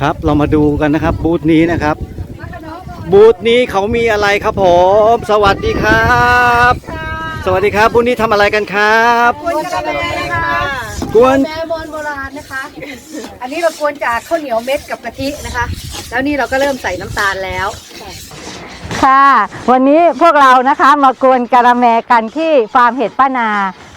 ครับเรามาดูกันนะครับ บูธนี้นะครับ บูธนี้เขามีอะไรครับผม สวัสดีครับ สวัสดีครับบูธนี้ทำอะไรกันครับกวนกาแฟนะคะกวนแม่โบนโบราณนะคะ อันนี้เรากวนจากข้าวเหนียวเม็ดกับกะทินะคะ แล้วนี่เราก็เริ่มใส่น้ำตาลแล้ว ค่ะ วันนี้พวกเรานะคะมากวนการาแมกันที่ฟาร์มเห็ดป้านา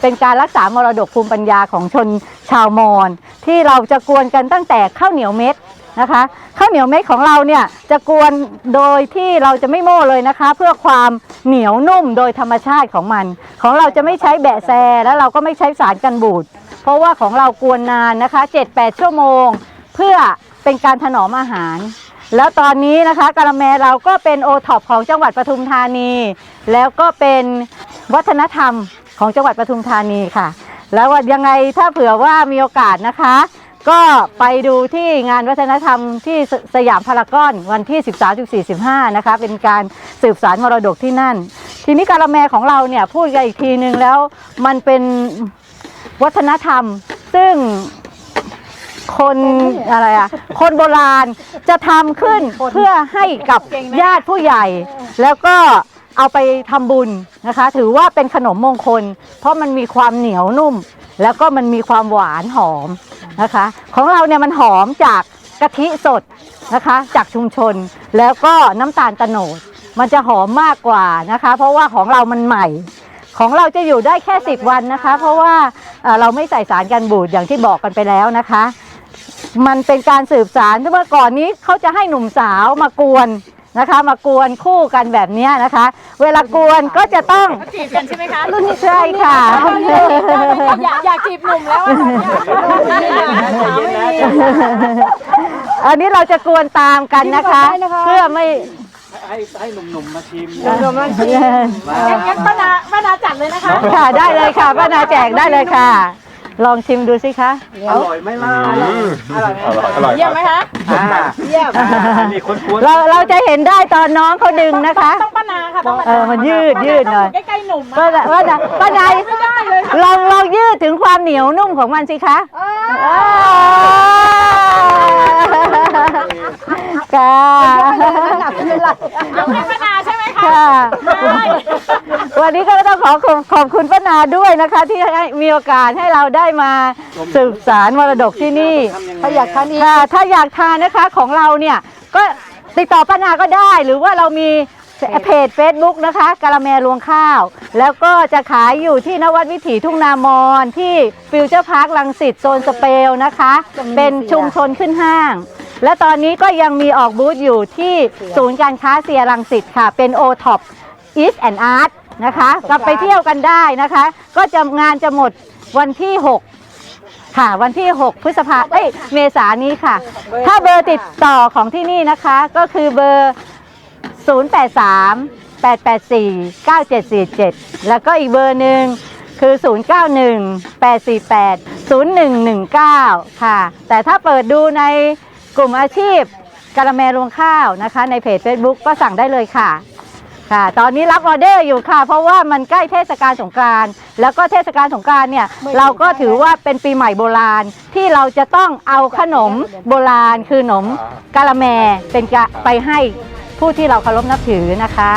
เป็นการรักษามรดกภูมิปัญญาของชนชาวมอญที่เราจะกวนกันตั้งแต่ข้าวเหนียวเม็ด นะคะข้าวเหนียวเม็ดของเราเนี่ยจะกวนโดยที่เราจะไม่โม่เลยนะคะ เพื่อความเหนียวนุ่มโดยธรรมชาติของมัน ของเราจะไม่ใช้แบะแซแล้วเราก็ไม่ใช้สารกันบูดเพราะว่าของเรากวนนานนะคะ 7-8 ชั่วโมง เพื่อเป็นการถนอมอาหาร แล้วตอนนี้นะคะกะละแมเราก็เป็นโอท็อปของจังหวัดปทุมธานี แล้วก็เป็นวัฒนธรรมของจังหวัดปทุมธานีค่ะ แล้วว่ายังไงถ้าเผื่อว่ามีโอกาสนะคะ ก็ไปดูที่งานวัฒนธรรมที่สยามพารากอนวันที่ 13 14 15 นะคะ เป็นการสืบสารมรดกที่นั่น ทีนี้กะละแมของเราเนี่ยพูดกันอีกทีนึงแล้วมันเป็นวัฒนธรรม ซึ่งคนอะไรอะคนโบราณจะทำขึ้นเพื่อให้กับญาติผู้ใหญ่ แล้วก็เอาไปทำบุญนะคะ ถือว่าเป็นขนมมงคล เพราะมันมีความเหนียวนุ่ม แล้วก็มันมีความหวานหอม นะคะ ของเราเนี่ยมันหอมจากกะทิสดนะคะจากชุมชนแล้วก็น้ำตาลตะโนดมันจะหอมมากกว่านะคะ เพราะว่าของเรามันใหม่ ของเราจะอยู่ได้แค่ 10 วันนะคะ เพราะว่าเอ่อเราไม่ใส่สารกันบูดอย่างที่บอกกันไปแล้วนะคะ มันเป็นการสืบสารเมื่อก่อนนี้เขาจะให้หนุ่มสาวมากวน นะคะ มากวนคู่กันแบบเนี้ยนะคะ เวลากวนก็จะต้องจีบกันใช่ไหมคะรุ่นใช่ค่ะอยากอยากจีบหนุ่มแล้วอะตอนเนี้ยอันนี้เราจะกวนตามกันนะคะ เพื่อไม่ให้ให้หนุ่มๆมาชิมงั้นป้านาป้านาจัดเลยนะคะค่ะได้เลยค่ะป้านาแจกได้เลยค่ะ ลองชิมดูสิคะอร่อยไหมล่ะอร่อยไหมอร่อยเยี่ยมไหมคะอ่าเยี่ยมนี่คนกวนเราเราจะเห็นได้ตอนน้องเขาดึงนะคะ ต้องป้านาค่ะต้องป้าเออมันยืดยืดหน่อยใกล้ๆหนุ่มป้าอะดาป้าดาป้าดาไม่ได้เลยค่ะลองลองยืดถึงความเหนียวนุ่มของมันสิคะค่ะยกให้ป้านาใช่ไหมคะค่ะได้ วันนี้ก็ต้องขอขอบขอบคุณป้านาด้วยนะคะ ที่ให้มีโอกาสให้เราได้มาสืบสารมรดกที่นี่ ถ้าอยากทานอีกค่ะถ้าอยากทานนะคะของเราเนี่ยก็ติดต่อป้านาก็ได้หรือว่าเรามีเพจ Facebook นะคะกะละแมรวงข้าว แล้วก็จะขายอยู่ที่นวัดวิถีทุ่งนามอนที่ฟิวเจอร์พาร์คลังสิตโซนสเปลนะคะ เป็นชุมชนขึ้นห้าง และตอนนี้ก็ยังมีออกบูธอยู่ที่ศูนย์การค้าเซียรังสิตค่ะ เป็น o t o p East and Art นะคะกลับไปเที่ยวกันได้นะคะ ก็จะงานจะหมดวันที่ 6 ค่ะ วันที่ 6 พฤษภาเอ้ยเมษายนนี้ค่ะ ถ้าเบอร์ติดต่อของที่นี่นะคะ ก็คือเบอร์ 083 884 9747 แล้วก็อีกเบอร์หนึ่งคือ 091 848 0119 ค่ะ แต่ถ้าเปิดดูในกลุ่มอาชีพกะละแมรวงข้าวนะคะ ในเพจ Facebook ก็สั่งได้เลยค่ะ ค่ะ ตอนนี้รับออเดอร์อยู่ค่ะ เพราะว่ามันใกล้เทศกาลสงกรานต์แล้วก็เทศกาลสงกรานต์เนี่ยเราก็ถือว่าเป็นปีใหม่โบราณที่เราจะต้องเอาขนมโบราณคือขนมกะละแมเป็นกะไปให้ผู้ที่เราเคารพนับถือนะคะ